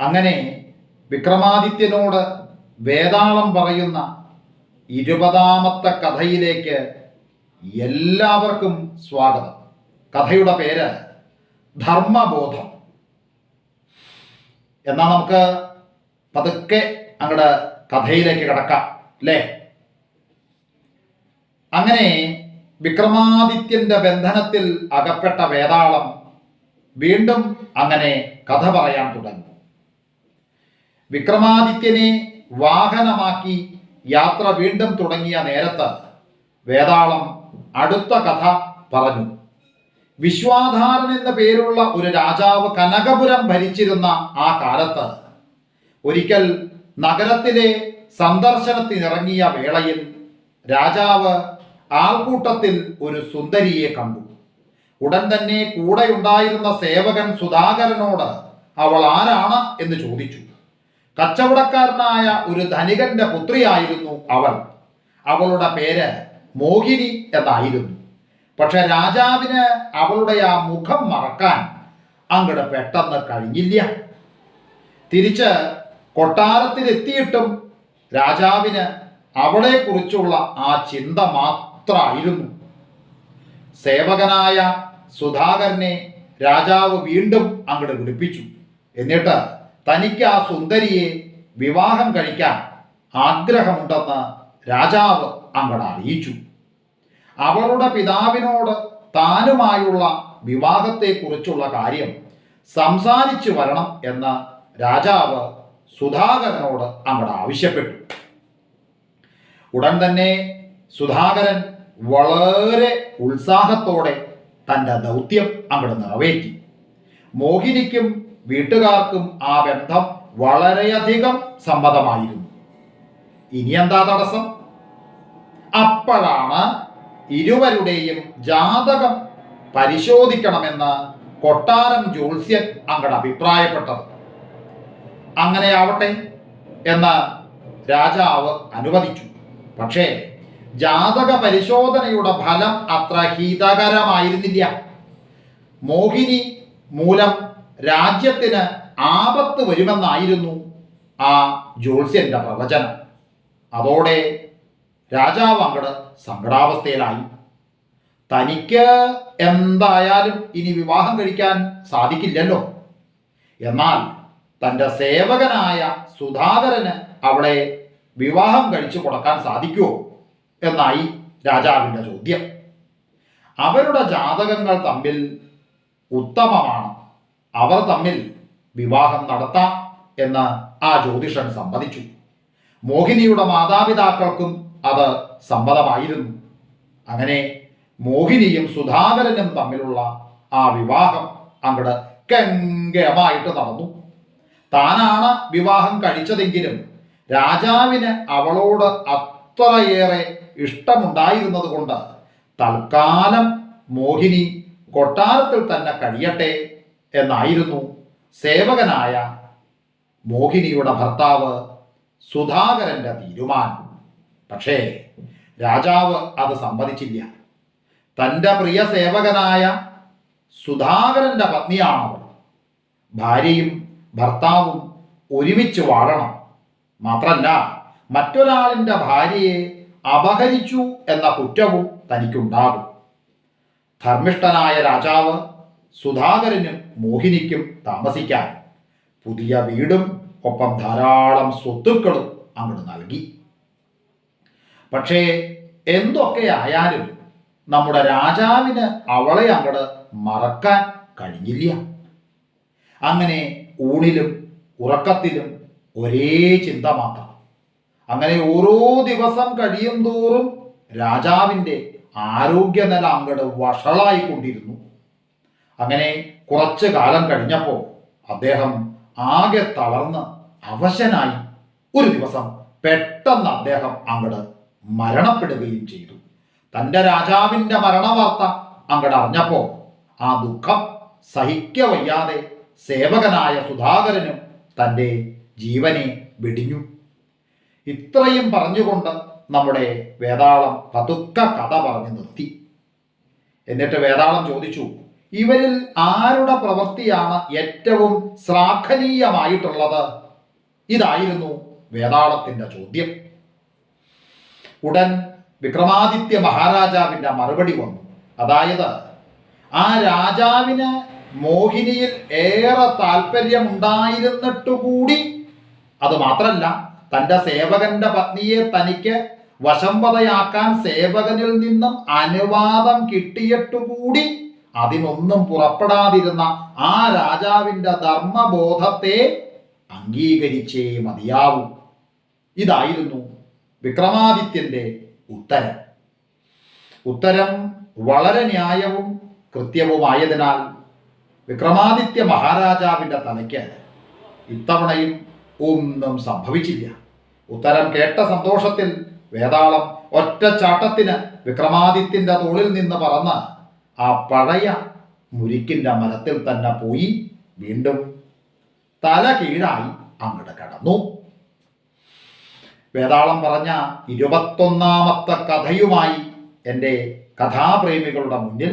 അങ്ങനെ വിക്രമാദിത്യനോട് വേതാളം പറയുന്ന ഇരുപതാമത്തെ കഥയിലേക്ക് എല്ലാവർക്കും സ്വാഗതം. കഥയുടെ പേര് ധർമ്മബോധം. എന്നാൽ നമുക്ക് പതുക്കെ അങ്ങോട്ട് കഥയിലേക്ക് കിടക്കാം അല്ലേ? അങ്ങനെ വിക്രമാദിത്യന്റെ ബന്ധനത്തിൽ അകപ്പെട്ട വേതാളം വീണ്ടും അങ്ങനെ കഥ പറയാൻ തുടങ്ങി. വിക്രമാദിത്യനെ വാഹനമാക്കി യാത്ര വീണ്ടും തുടങ്ങിയ നേരത്ത് വേതാളം അടുത്ത കഥ പറഞ്ഞു. വിശ്വാധാരൻ എന്ന പേരുള്ള ഒരു രാജാവ് കനകപുരം ഭരിച്ചിരുന്ന ആ കാലത്ത് ഒരിക്കൽ നഗരത്തിലെ സന്ദർശനത്തിനിറങ്ങിയ വേളയിൽ രാജാവ് ആൾക്കൂട്ടത്തിൽ ഒരു സുന്ദരിയെ കണ്ടു. ഉടൻ തന്നെ കൂടെയുണ്ടായിരുന്ന സേവകൻ സുധാകരനോട് അവൾ ആരാണ് എന്ന് ചോദിച്ചു. കച്ചവടക്കാരനായ ഒരു ധനികന്റെ പുത്രിയായിരുന്നു അവൾ. അവളുടെ പേര് മോഹിനി എന്നായിരുന്നു. പക്ഷെ രാജാവിന് അവളുടെ ആ മുഖം മറക്കാൻ അങ്ങട് പെട്ടെന്ന് കഴിഞ്ഞില്ല. തിരിച്ച് കൊട്ടാരത്തിലെത്തിയിട്ടും രാജാവിന് അവളെക്കുറിച്ചുള്ള ആ ചിന്ത മാത്രമായിരുന്നു സേവകനായ സുധാകരനെ രാജാവ് വീണ്ടും അങ്ങോട്ട് വിളിപ്പിച്ചു. എന്നിട്ട് തനിക്ക് ആ സുന്ദരിയെ വിവാഹം കഴിക്കാൻ ആഗ്രഹമുണ്ടെന്ന് രാജാവ് അങ്ങോട്ട് അറിയിച്ചു. അവളുടെ പിതാവിനോട് താനുമായുള്ള വിവാഹത്തെക്കുറിച്ചുള്ള കാര്യം സംസാരിച്ചു വരണം എന്ന് രാജാവ് സുധാകരനോട് അങ്ങോട്ട് ആവശ്യപ്പെട്ടു. ഉടൻ തന്നെ സുധാകരൻ വളരെ ഉത്സാഹത്തോടെ തന്റെ ദൗത്യം അങ്ങോട്ട് നിറവേറ്റി. മോഹിനിക്കും വീട്ടുകാർക്കും ആ ബന്ധം വളരെയധികം സമ്മതമായിരുന്നു. ഇനി എന്താ തടസ്സം? അപ്പോഴാണ് ഇരുവരുടെയും ജാതകം പരിശോധിക്കണമെന്ന് കൊട്ടാരം ജ്യോത്സ്യൻ അങ്ങട് അഭിപ്രായപ്പെട്ടത്. അങ്ങനെ ആവട്ടെ എന്ന് രാജാവ് അനുവദിച്ചു. പക്ഷേ ജാതക പരിശോധനയുടെ ഫലം അത്ര ഹിതകരമായിരുന്നില്ല. മോഹിനി മൂലം രാജ്യത്തിന് ആപത്ത് വരുമെന്നായിരുന്നു ആ ജ്യോത്സ്യന്റെ പ്രവചനം. അതോടെ രാജാവ് അങ്ങട് സങ്കടാവസ്ഥയിലായി. തനിക്ക് എന്തായാലും ഇനി വിവാഹം കഴിക്കാൻ സാധിക്കില്ലല്ലോ. എന്നാൽ തന്റെ സേവകനായ സുധാകരന് അവളെ വിവാഹം കഴിച്ചു കൊടുക്കാൻ സാധിക്കുമോ എന്നായി രാജാവിന്റെ ചോദ്യം. അവരുടെ ജാതകങ്ങൾ തമ്മിൽ ഉത്തമമാണ്. അവർ തമ്മിൽ വിവാഹം നടത്താം എന്ന് ആ ജ്യോതിഷൻ സമ്മതിച്ചു. മോഹിനിയുടെ മാതാപിതാക്കൾക്കും അത് സമ്മതമായിരുന്നു. അങ്ങനെ മോഹിനിയും സുധാകരനും തമ്മിലുള്ള ആ വിവാഹം അങ്ങട് കെങ്കമായിട്ട് നടന്നു. താനാണ് വിവാഹം കഴിച്ചതെങ്കിലും രാജാവിന് അവളോട് അത്രയേറെ ഇഷ്ടമുണ്ടായിരുന്നത് കൊണ്ട് തൽക്കാലം മോഹിനി കൊട്ടാരത്തിൽ തന്നെ കഴിയട്ടെ എന്നായിരുന്നു സേവകനായ മോഹിനിയുടെ ഭർത്താവ് സുധാകരന്റെ തീരുമാനം. പക്ഷേ രാജാവ് അത് സമ്മതിച്ചില്ല. തന്റെ പ്രിയ സേവകനായ സുധാകരന്റെ പത്നിയാണവൾ. ഭാര്യയും ഭർത്താവും ഒരുമിച്ച് വാഴണം. മാത്രല്ല മറ്റൊരാളിന്റെ ഭാര്യയെ അപഹരിച്ചു എന്ന കുറ്റവും തനിക്കുണ്ടാകും. ധർമ്മിഷ്ഠനായ രാജാവ് സുധാകരനും മോഹിനിക്കും താമസിക്കാൻ. പുതിയ വീടും ഒപ്പം ധാരാളം സ്വത്തുക്കളും അങ്ങോട്ട് നൽകി. പക്ഷേ എന്തൊക്കെ ആയാലും നമ്മുടെ രാജാവിന് അവളെ അങ്ങട് മറക്കാൻ കഴിഞ്ഞില്ല. അങ്ങനെ ഊണിലും ഉറക്കത്തിലും ഒരേ ചിന്ത മാത്രം. അങ്ങനെ ഓരോ ദിവസം കഴിയും തോറും രാജാവിന്റെ ആരോഗ്യനില അങ്ങട് വഷളായിക്കൊണ്ടിരുന്നു. അങ്ങനെ കുറച്ച് കാലം കഴിഞ്ഞപ്പോൾ അദ്ദേഹം ആകെ തളർന്ന് അവശനായി ഒരു ദിവസം പെട്ടെന്ന് അദ്ദേഹം അങ്ങട് മരണപ്പെടുകയും ചെയ്തു. തന്റെ രാജാവിന്റെ മരണവാർത്ത അങ്ങട് അറിഞ്ഞപ്പോൾ ആ ദുഃഖം സഹിക്കവയ്യാതെ സേവകനായ സുധാകരനും തന്റെ ജീവനെ വെടിഞ്ഞു. ഇത്രയും പറഞ്ഞുകൊണ്ട് നമ്മുടെ വേതാളം പതുക്ക കഥ പറഞ്ഞു നിർത്തി. എന്നിട്ട് വേതാളം ചോദിച്ചു ഇവരിൽ ആരുടെ പ്രവൃത്തിയാണ് ഏറ്റവും ശ്ലാഘനീയമായിട്ടുള്ളത്? ഇതായിരുന്നു വേതാളത്തിന്റെ ചോദ്യം. ഉടൻ വിക്രമാദിത്യ മഹാരാജാവിന്റെ മറുപടി വന്നു. അതായത് ആ രാജാവിന് മോഹിനിയിൽ ഏറെ താല്പര്യമുണ്ടായിരുന്നിട്ടു കൂടി അത് മാത്രല്ല തന്റെ സേവകന്റെ പത്നിയെ തനിക്ക് വശംവതയാക്കാൻ സേവകനിൽ നിന്നും അനുവാദം കിട്ടിയിട്ടുകൂടി അതിനൊന്നും പുറപ്പെടാതിരുന്ന ആ രാജാവിന്റെ ധർമ്മബോധത്തെ അംഗീകരിച്ചേ മതിയാവൂ. ഇതായിരുന്നു വിക്രമാദിത്യന്റെ ഉത്തരം. ഉത്തരം വളരെ ന്യായവും കൃത്യവുമായതിനാൽ വിക്രമാദിത്യ മഹാരാജാവിന്റെ തലയ്ക്ക് ഇത്തവണയും ഒന്നും സംഭവിച്ചില്ല. ഉത്തരം കേട്ട സന്തോഷത്തിൽ വേതാളം ഒറ്റ ചാട്ടത്തിന് വിക്രമാദിത്യന്റെ തോളിൽ നിന്ന് പറന്ന് ആ പഴയ മുരിക്കിന്റെ മരത്തിൽ തന്നെ പോയി വീണ്ടും തല കീഴായി അങ്ങോട്ട് കടന്നു. വേതാളം പറഞ്ഞ ഇരുപത്തൊന്നാമത്തെ കഥയുമായി എന്റെ കഥാപ്രേമികളുടെ മുന്നിൽ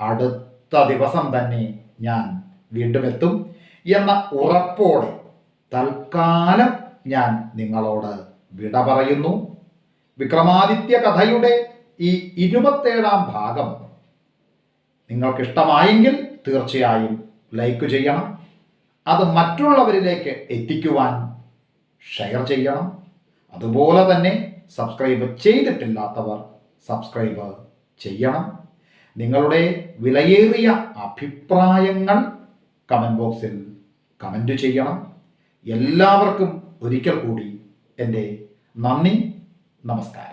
അടുത്ത ദിവസം തന്നെ ഞാൻ വീണ്ടും എത്തും എന്ന ഉറപ്പോടെ തൽക്കാലം ഞാൻ നിങ്ങളോട് വിട പറയുന്നു. വിക്രമാദിത്യ കഥയുടെ ഈ ഇരുപത്തേഴാം ഭാഗം നിങ്ങൾക്കിഷ്ടമായെങ്കിൽ തീർച്ചയായും ലൈക്ക് ചെയ്യണം. അത് മറ്റുള്ളവരിലേക്ക് എത്തിക്കുവാൻ ഷെയർ ചെയ്യണം. അതുപോലെ തന്നെ സബ്സ്ക്രൈബ് ചെയ്തിട്ടില്ലാത്തവർ സബ്സ്ക്രൈബ് ചെയ്യണം. നിങ്ങളുടെ വിലയേറിയ അഭിപ്രായങ്ങൾ കമന്റ് ബോക്സിൽ കമന്റ് ചെയ്യണം. എല്ലാവർക്കും ഒരിക്കൽ കൂടി എന്റെ നന്ദി നമസ്കാരം.